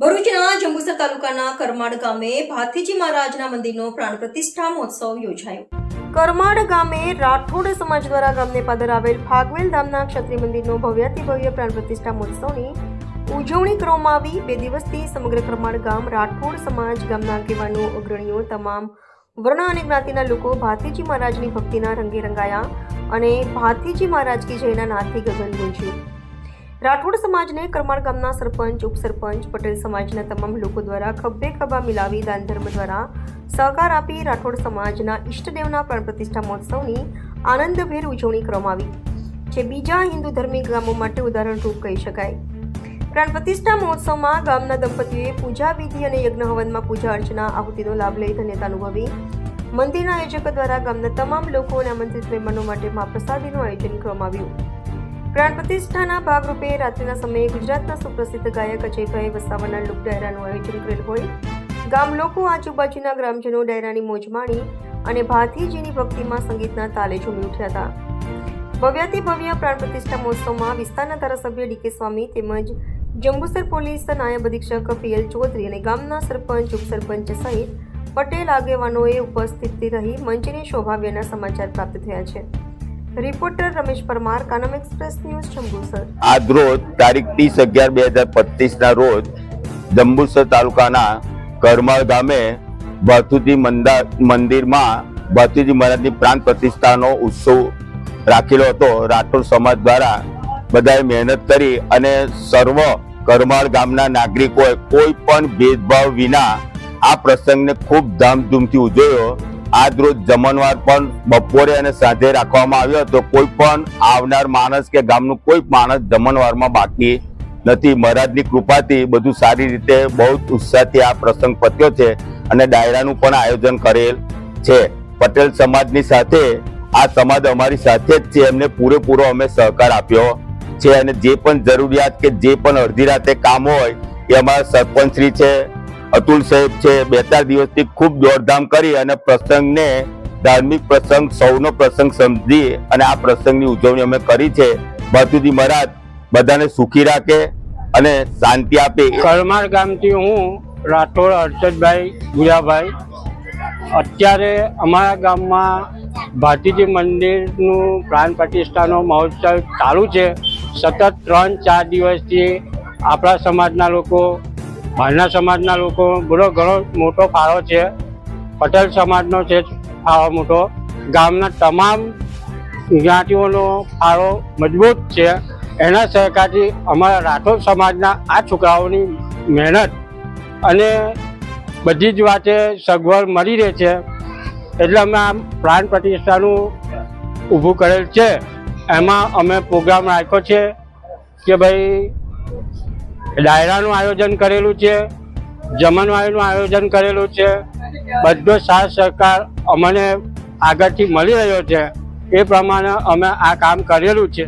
ભરૂચના જંબુસર તાલુકાના કરમાડ ગામે ભાથીજી મહારાજના મંદિરનો પ્રાણ પ્રતિષ્ઠા મહોત્સવ યોજાયો. કરમાડ ગામે રાઠોડ સમાજ દ્વારા ગામને પાદર આવેલ ફાગવેલ ધામના ક્ષત્રિય મંદિરનો ભવ્યાતિ ભવ્ય પ્રાણ પ્રતિષ્ઠા મહોત્સવની ઉજવણી કરવામાં આવી. બે દિવસથી સમગ્ર કરમાડ ગામ રાઠોડ સમાજ ગામના આગેવાનો, અગ્રણીઓ, તમામ વર્ણ અને જ્ઞાતિના લોકો ભાતીજી મહારાજની ભક્તિના રંગે રંગાયા અને ભાતીજી મહારાજ કી જયના નાથથી ગગન ગુંજ્યું રાઠોડ સમાજને કરમાળ ગામના સરપંચ, ઉપસરપંચ પટેલ સમાજના તમામ લોકો દ્વારા ખભે ખભા મિલાવી દાન ધર્મ દ્વારા સહકાર આપી રાઠોડ સમાજના ઈષ્ટદેવના પ્રાણ પ્રતિષ્ઠા મહોત્સવની આનંદભેર ઉજવણી કરવામાં આવી, જે બીજા હિન્દુ ધર્મી ગામો માટે ઉદાહરણરૂપ કહી શકાય. પ્રાણ પ્રતિષ્ઠા મહોત્સવમાં ગામના દંપતીઓએ પૂજા વિધિ અને યજ્ઞ હવનમાં પૂજા અર્ચના, આહુતિનો લાભ લઈ ધન્યતા અનુભવી, મંદિરના આયોજકો દ્વારા ગામના તમામ લોકો અને આમંત્રિત મહેમાનો માટે મહાપ્રસાદીનું આયોજન કરવામાં આવ્યું. પ્રાણ પ્રતિષ્ઠાના ભાગરૂપે રાત્રિના સમયે ગુજરાતના સુપ્રસિદ્ધ ગાયક અજયભાઈ વસાવાના લોક ડાયરાનું આયોજન કરેલ હોય. ગામ લોકો આજુબાજુના ગ્રામજનો ડાયરાની મોજ માણી અને ભાથીજીની ભક્તિમાં સંગીતના તાલે ઝૂમી ઉઠ્યા હતા. ભવ્યાથી ભવ્ય પ્રાણ પ્રતિષ્ઠા મહોત્સવમાં વિસ્તારના ધારાસભ્ય ડીકે સ્વામી તેમજ જંબુસર પોલીસ નાયબ અધિક્ષક પીએલ ચૌધરી અને ગામના સરપંચ, ઉપસરપંચ સહિત પટેલ આગેવાનોએ ઉપસ્થિત રહી મંચની શોભાવ્યના સમાચાર પ્રાપ્ત થયા છે. Reporter Ramesh Parmar, Kanam express news, Jambusar. આજ રોજ તારીખ ત્રીસ અગિયાર બે હજાર પચીસ ના રોજ જંબુસર તાલુકાના કરમાળ ગામે ભાથુજી મંદા, મંદિરમાં ભાથુજી મહારાજની પ્રાણ પ્રતિષ્ઠાનો ઉત્સવ રાખેલો હતો. રાઠોડ સમાજ દ્વારા બધાએ મહેનત કરી અને સર્વ કરમાળ ગામના નાગરિકોએ કોઈ પણ ભેદભાવ વિના આ પ્રસંગને ખૂબ ધામધૂમથી ઉજવ્યો. આજ રોજ જમણવાર પણ બપોરે અને સાંજે રાખવામાં આવ્યો હતો. કોઈ પણ આવનાર માણસ કે ગામનું કોઈ માણસ જમણવારમાં બાકી નથી. મહારાજની કૃપાથી બધું સારી રીતે બહુ જ ઉત્સાહથી આ પ્રસંગ પત્યો છે અને ડાયરાનું પણ આયોજન કરેલ છે. પટેલ સમાજની સાથે, આ સમાજ અમારી સાથે જ છે. એમને પૂરેપૂરો અમે સહકાર આપ્યો છે અને જે પણ જરૂરિયાત કે જે પણ અડધી રાતે કામ હોય, એ અમારા સરપંચશ્રી છે અતુલ સાહેબ છે, બે ચાર દિવસથી ખૂબ દોડધામ કરી અને પ્રસંગને, ધાર્મિક પ્રસંગ, સૌનો પ્રસંગ સમજી અને આ પ્રસંગની ઉજવણી અમે કરી છે. ભાતુજી મહારાજ બધાને સુખી રાખે અને શાંતિ આપે. કરમાળ ગામથી હું રાઠોડ હર્ષદભાઈ ગુરાભાઈ અત્યારે અમારા ગામમાં ભાતીજી મંદિરનું પ્રાણ પ્રતિષ્ઠાનો મહોત્સવ ચાલુ છે. સતત ત્રણ ચાર દિવસથી આપણા સમાજના લોકો બહારના સમાજના લોકો બધો ઘણો મોટો ફાળો છે. પટેલ સમાજનો છે ફાળો મોટો. ગામના તમામ જ્ઞાતિઓનો ફાળો મજબૂત છે. એના સહકારથી અમારા રાઠોડ સમાજના આ છોકરાઓની મહેનત અને બધી જ વાતે સગવડ મળી રહે છે. એટલે અમે આ પ્રાણ પ્રતિષ્ઠાનું ઊભું કરેલ છે. એમાં અમે પ્રોગ્રામ રાખ્યો છે કે ભાઈ ડાયરાનું આયોજન કરેલું છે, જમણવારીનું આયોજન કરેલું છે. બધો સાથ સહકાર અમને આગળથી મળી રહ્યો છે. એ પ્રમાણે અમે આ કામ કરેલું છે.